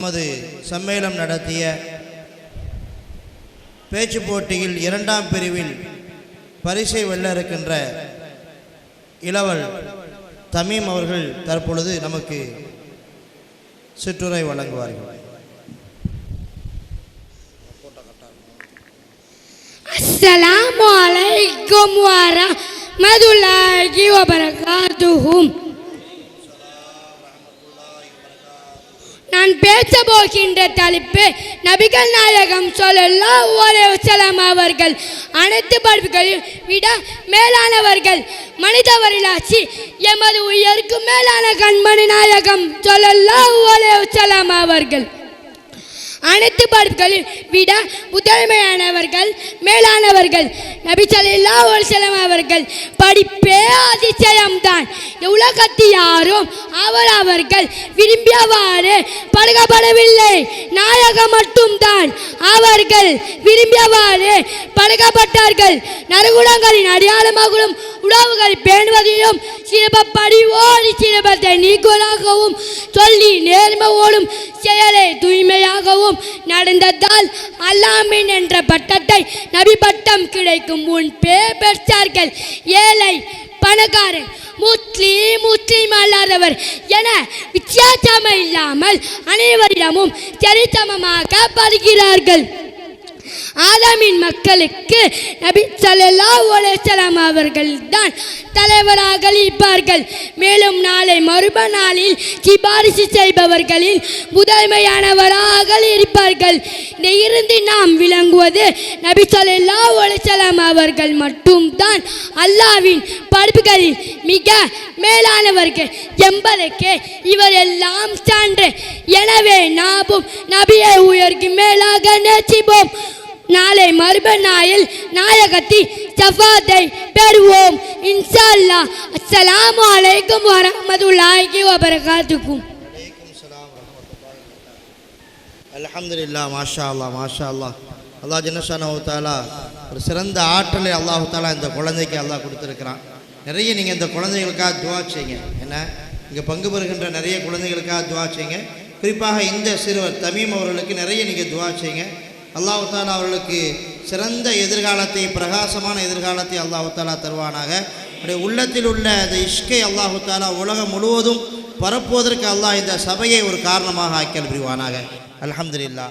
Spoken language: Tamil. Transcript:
நமது சம்மேளம் நடத்திய பேச்சு போட்டியில் இரண்டாம் பிரிவில் பரிசை வெல்ல இருக்கின்ற இளவல் தமீம் அவர்கள் தற்பொழுது நமக்கு சிற்றுரை வழங்குவார்கள். அஸ்ஸலாமு அலைக்கும் வரஹ்மத்துல்லாஹி வபரகாத்துஹும். நான் பேச போகின்ற தலைப்பு நபிகள் நாயகம் ஸல்லல்லாஹு அலைஹி அவர்கள். அனைத்து படைப்புகளையும் விட மேலானவர்கள். மனித வரலாற்றி எமது உயருக்கு மேலான கண்மணி நாயகம் ஸல்லல்லாஹு அலைஹி அவர்கள். அனைத்து படைப்புகளில் விட முதன்மையானவர்கள் மேலானவர்கள். நபி ஸல்லல்லாஹு அலைஹி அவர்கள். படிப்பே அதிசயம்தான். உலகத்து யாரும் அவர் அவர்கள் விரும்பியவாறு பழகப்படவில்லை. நாயகம் மட்டும்தான். அவர்கள் விரும்பியவாறு பழகப்பட்டார்கள். நறுகுணங்களின் அடையாளமாகவும் உறவுகள் பேணுவதிலும் சிறப்படிவோடு சிறப்பத்தை நீக்குவதாகவும் சொல்லி நேர்மையோடும் செயலை தூய்மையாகவும் நடந்ததால் அல்லாமின் என்ற பட்டத்தை நபி பட்டம் கிடைக்கும் முன் பேர் பெற்றார்கள் ஏழை பணக்காரன் முஸ்லீம் முஸ்லீம் அல்லாதவர் என வித்தியாசம் இல்லாமல் அனைவரிடமும் சரிசமமாக பருகிறார்கள் ஆதாமின் மக்களுக்கு நபி சலல்லா அலைஹி அவர்கள் தான் தலைவராக இருப்பார்கள். மேலும் நாளை மறுப நாளில் சிபாரிசு செய்பவர்களில் முதன்மையானவராக இருப்பார்கள். இருந்து நாம் விளங்குவது நபி சலல்லா அலைஹி அவர்கள் மட்டும்தான் அல்லாவின் படைப்புகளில் மிக மேலானவர்கள் என்பதற்கு இவர் எல்லாம் சான்று. எனவே நாமும் நபியை உயர்க்கு மேலாக நேசிப்போம். நாளை மறுபநாயில் நாயகத்தி சஃபாத்தை பெறுவோம். இன்ஷா அல்லாஹ் அஸ்ஸலாமு அலைக்கும் வரஹ்மத்துல்லாஹி வபரகாத்துக்கும் அலமதுல்லா மாஷா அல்லாஹ் மாஷா அல்லாஹ் அல்லா ஜனஷானு ஒரு சிறந்த ஆற்றலை அல்லாஹு தாலா இந்த குழந்தைக்கு அல்லாஹ் கொடுத்துருக்கிறான். நிறைய நீங்கள் இந்த குழந்தைகளுக்காக துவா செய்யுங்க. என்ன? இங்கே பங்கு பெறுகின்ற நிறைய குழந்தைகளுக்காக துவா செய்யுங்க. குறிப்பாக இந்த சிறுவர் தமீம் அவர்களுக்கு நிறைய நீங்கள் துவா செய்யுங்க. அல்லாஹாலா அவர்களுக்கு சிறந்த எதிர்காலத்தை பிரகாசமான எதிர்காலத்தை அல்லாஹாலா தருவானாக. அவருடைய உள்ளத்தில் உள்ள அந்த இஷ்கை அல்லாஹாலா உலகம் முழுவதும் பரப்புவதற்கு அல்லாஹ் இந்த சபையை ஒரு காரணமாக ஆக்கியல் புரிவானாக அலமதுல்லா